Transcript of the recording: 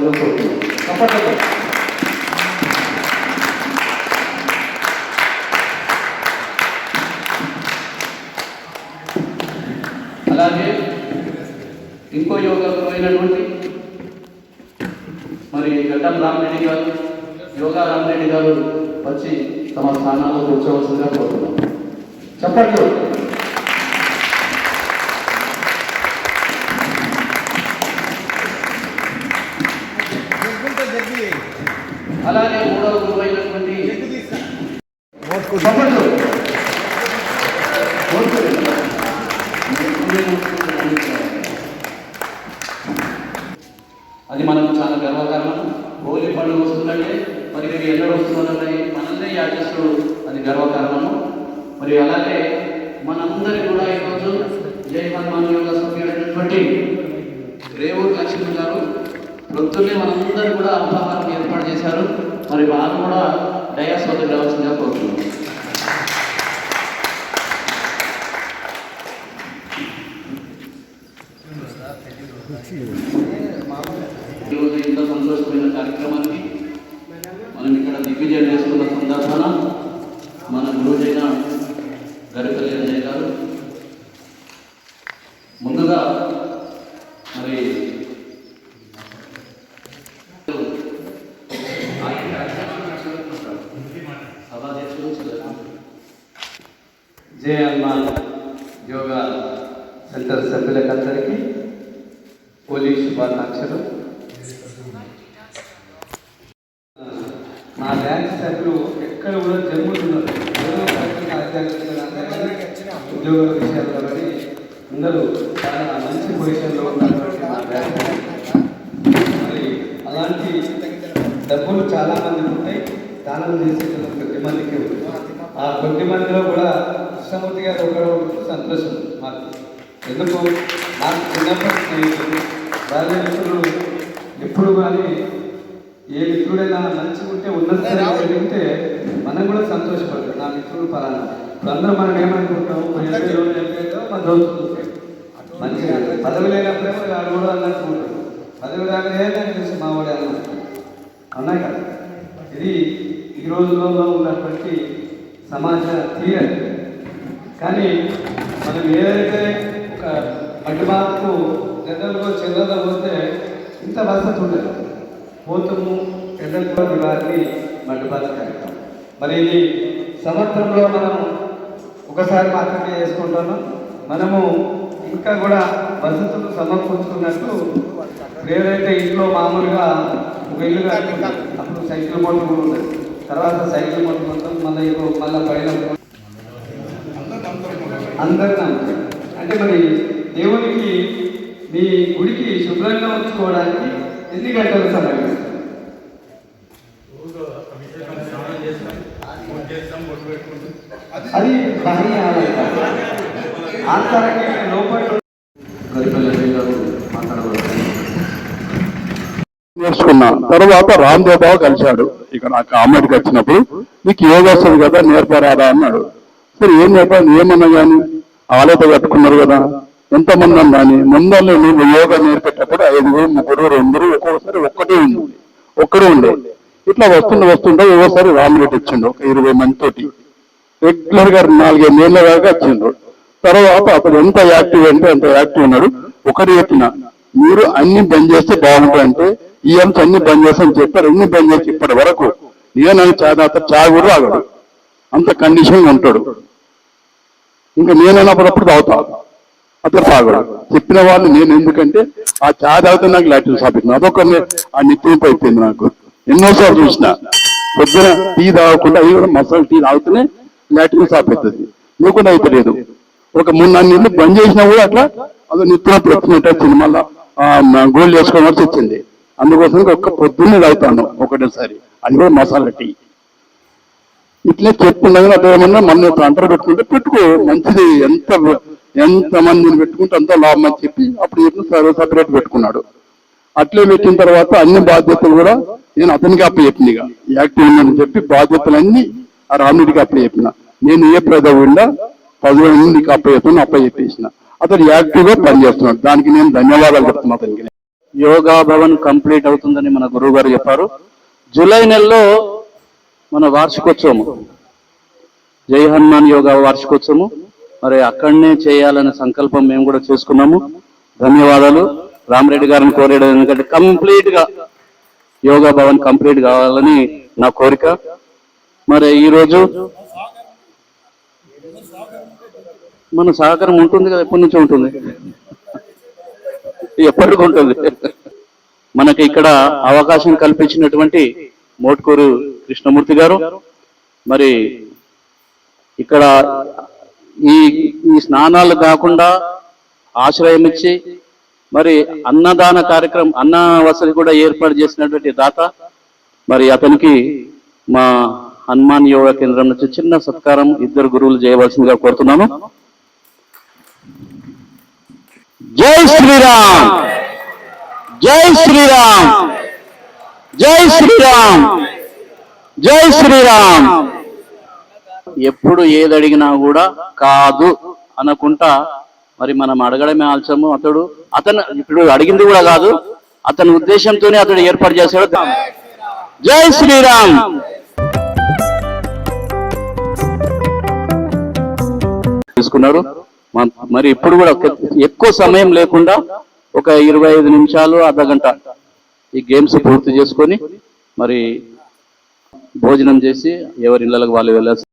మాట్లాడవలసిందిగా కోరుతున్నాను తప్పకుండా అలాగే ఇంకో యోగా అయినటువంటి మరి గడ్డం రామరెడ్డి గారు యోగా రామరెడ్డి గారు వచ్చి తమ స్థానాల్లో కూర్చోవలసిందిగా కోరుతున్నాం. చెప్పట్లు అలాగే మూడవ గురువు అయినటువంటి అది మనకు చాలా గర్వకారణం. హోలీ పండుగ వస్తుందంటే మరి మీరు ఎన్నడూ వస్తున్నారని మనల్నే యాచిస్తుడు అది గర్వకారణము. మరి అలాగే మనందరి కూడా ఈరోజు జై హనుమాన్ యోగా సభ్యుడైనటువంటి రేవూరు లక్ష్మణ్ గారు ప్రొద్దున్నే మనందరూ కూడా అల్పాహారం ఏర్పాటు చేశారు. మరి వారు కూడా డయాస్ వద్దకు రావాల్సిందిగా కోరుతున్నాం. ఈరోజు ఇంత సంతోషమైన కార్యక్రమానికి మనం ఇక్కడ దిగ్విజయం చేసుకున్న సందర్భాన మన గురువుజైన గరిపల్లి అంజయ్ గారు ముందుగా మరి సభాధ్యక్షులు జే యోగా సెంటర్ సభ్యులకందరికీ పోలీస్ శుభాకాంక్షలు. మా బ్యాంక్ సభ్యులు ఎక్కడ కూడా జరుగుతున్నారు ఉద్యోగ విషయాల్లో కానీ అందరూ చాలా మంచి పొజిషన్లో ఉన్నటువంటి మా బ్యాంక్ మరి అలాంటి డబ్బులు చాలా మంది ఉంటాయి. దానం చేసే కొద్ది మందికి ఆ కొద్ది మందిలో కూడా కృష్ణమూర్తి గారు ఒకడు సంతోషం. మాకు ఎందుకు? నాకు చిన్నప్పటి స్నేహితులు బాల్య మిత్రులు ఎప్పుడు కానీ ఏ మిత్రుడైనా మంచిగా ఉంటే ఉన్నత ఉంటే మనం కూడా సంతోషపడతాం. నా మిత్రుడు పలానా ఇప్పుడు అందరూ మనం ఏమనుకుంటాం మన ఎంపీలో మన దోస్తులు మంచిగా పదవి లేనప్పుడేమో వాడు కూడా అన్నట్టు పదవి రాగానే నాకు తెలిసి మా వాడే అన్నట్టు అన్నాయి కదా? ఇది ఈ రోజుల్లో ఉన్నటువంటి సమాజ తీయదు కానీ మనం ఏదైతే ఒక మట్టి మార్పు జనరల్గా చిల్లర పోతే ఇంత వసతి ఉండదు. పోతము ఎండల్లో వారిని మట్టి బాధ కార్యక్రమం మరి ఇది సంవత్సరంలో మనం ఒకసారి మాత్రమే చేసుకుంటున్నాం మనము ఇంకా కూడా వసతులు సమకూర్చుకున్నట్టు ఏదైతే ఇంట్లో మామూలుగా ఒక ఇల్లు కట్టుకుంటాం అప్పుడు సైకిల్ మొట్టు కూడా తర్వాత సైకిల్ మొట్టు మొత్తం మళ్ళీ మళ్ళీ పైన అందరు నమ్మకం అంటే మరి దేవునికి మీ గుడికి శుభ్రంగా ఉంచుకోవడానికి ఎన్ని గంటలు సమయం? అది ఆంతరంగా లోపల తర్వాత రామ్దేవ్ బాబు కలిశాడు. ఇక నాకు కామెడీకి వచ్చినప్పుడు నీకు యోగా వస్తుంది కదా నేర్పరాదా? అన్నాడు. సరే ఏం నేర్పాను ఏమన్నా కానీ ఆలత కట్టుకున్నారు కదా. ఎంతమంది అన్నాని ముందర నువ్వు యోగా నేర్పేటప్పుడు ఐదుగురు ముగ్గురు రెండుగురు ఒక్కొక్కసారి ఒక్కటే ఉంది ఒక్కడే ఉండే. ఇట్లా వస్తుండే వస్తుండే ఓసారి రామిరెడ్డి వచ్చిండు ఒక ఇరవై మంది తోటి రెగ్యులర్గా నాలుగైదు నెలల దాకా వచ్చిండ్రు తర్వాత అతడు ఎంత యాక్టివ్ అంటే అంత యాక్టివ్ ఉన్నాడు. ఒకటి చెప్పిన మీరు అన్ని బంద్ చేస్తే బాగుంటాయంటే ఈ అంశం అన్ని బంద్ చేస్తామని చెప్పారు. అన్ని బంద్ చేసి ఇప్పటి వరకు నేను అతను చా కూడా రాగడు అంత కండిషన్ ఉంటాడు. ఇంకా నేనైనప్పుడప్పుడు తాగుతా. అతను తాగడు. చెప్పిన వాళ్ళు నేను ఎందుకంటే ఆ చా తాగితే నాకు లాటిన్ సాపించింది అదొక ఆ నిత్యం అయిపోయింది నాకు. ఎన్నోసార్లు చూసిన. పొద్దున టీ తాగకుండా అవి కూడా మసాలా టీ తాగితేనే లాటిన్ సాపిస్తుంది నువ్వు లేకుండా అయిపోలేదు. ఒక మూడు నాలుగు నెలలు బంద్ చేసినా కూడా అట్లా అది నిత్యం వచ్చినట్టు వచ్చింది మళ్ళా గోల్డ్ చేసుకోవడం వచ్చి వచ్చింది అందుకోసం ఒక్క పొద్దున్నే తాగుతాను ఒకటేసారి. అది కూడా మసాలా టీ. ఇట్లే చెప్పుకున్నా అదేమన్నా ఏమన్నా మన అంటర్ పెట్టుకుంటే పెట్టుకో మంచిది. ఎంత ఎంత మందిని పెట్టుకుంటే అంత లాభం అని చెప్పి అప్పుడు చెప్పిన సర్వ సపరేట్ పెట్టుకున్నాడు. అట్లే పెట్టిన తర్వాత అన్ని బాధ్యతలు కూడా నేను అతనికి అప్ప చెప్పిన ఇక. యాక్టివ్ అని చెప్పి బాధ్యతలన్నీ ఆ రాముడికి అప్ప చెప్పిన. నేను ఏ ప్రజవుండా ఉండా పదవి నీకు అప్ప చెప్తున్నా అప్ప చెప్పేసిన. అతను యాక్టివ్గా పనిచేస్తున్నాడు. దానికి నేను ధన్యవాదాలు చెప్తున్నా అతనికి. యోగా భవన్ కంప్లీట్ అవుతుందని మన గురువు గారు చెప్పారు. జూలై నెలలో మన వార్షికోత్సవం జై హనుమాన్ యోగా వార్షికోత్సవం మరి అక్కడనే చేయాలనే సంకల్పం మేము కూడా చేసుకున్నాము. ధన్యవాదాలు. రామరెడ్డి గారిని కోరేది ఎందుకంటే కంప్లీట్గా యోగా భవన్ కంప్లీట్ కావాలని నా కోరిక. మరి ఈరోజు మన సహకారం ఉంటుంది కదా ఎప్పటి నుంచో ఉంటుంది. ఎప్పటికి ఉంటుంది. మనకి ఇక్కడ అవకాశం కల్పించినటువంటి మోట్కూరు కృష్ణమూర్తి గారు. మరి ఇక్కడ ఈ ఈ స్నానాలు కాకుండా ఆశ్రయం ఇచ్చి మరి అన్నదాన కార్యక్రమం అన్న వసతి కూడా ఏర్పాటు చేసినటువంటి దాత మరి అతనికి మా హనుమాన్ యోగా కేంద్రం నుంచి చిన్న సత్కారం ఇద్దరు గురువులు చేయవలసిందిగా కోరుతున్నాను. జై శ్రీరామ్! జై శ్రీరామ్! జై శ్రీరామ్! జై శ్రీరామ్. ఎప్పుడు ఏది అడిగినా కూడా కాదు అనకుంటా మరి మనం అడగడమే ఆల్సము అతడు అతను ఇప్పుడు అడిగింది కూడా కాదు అతని ఉద్దేశంతోనే అతడు ఏర్పాటు చేశాడు. జై శ్రీరామ్. తీసుకున్నారు. మరి ఇప్పుడు కూడా ఎక్కువ సమయం లేకుండా ఒక ఇరవై ఐదు నిమిషాలు అర్ధ గంట ఈ గేమ్స్ పూర్తి చేసుకొని మరి భోజనం చేసి ఎవరి ఇళ్ళకి వాళ్ళు వెళ్ళాల్సి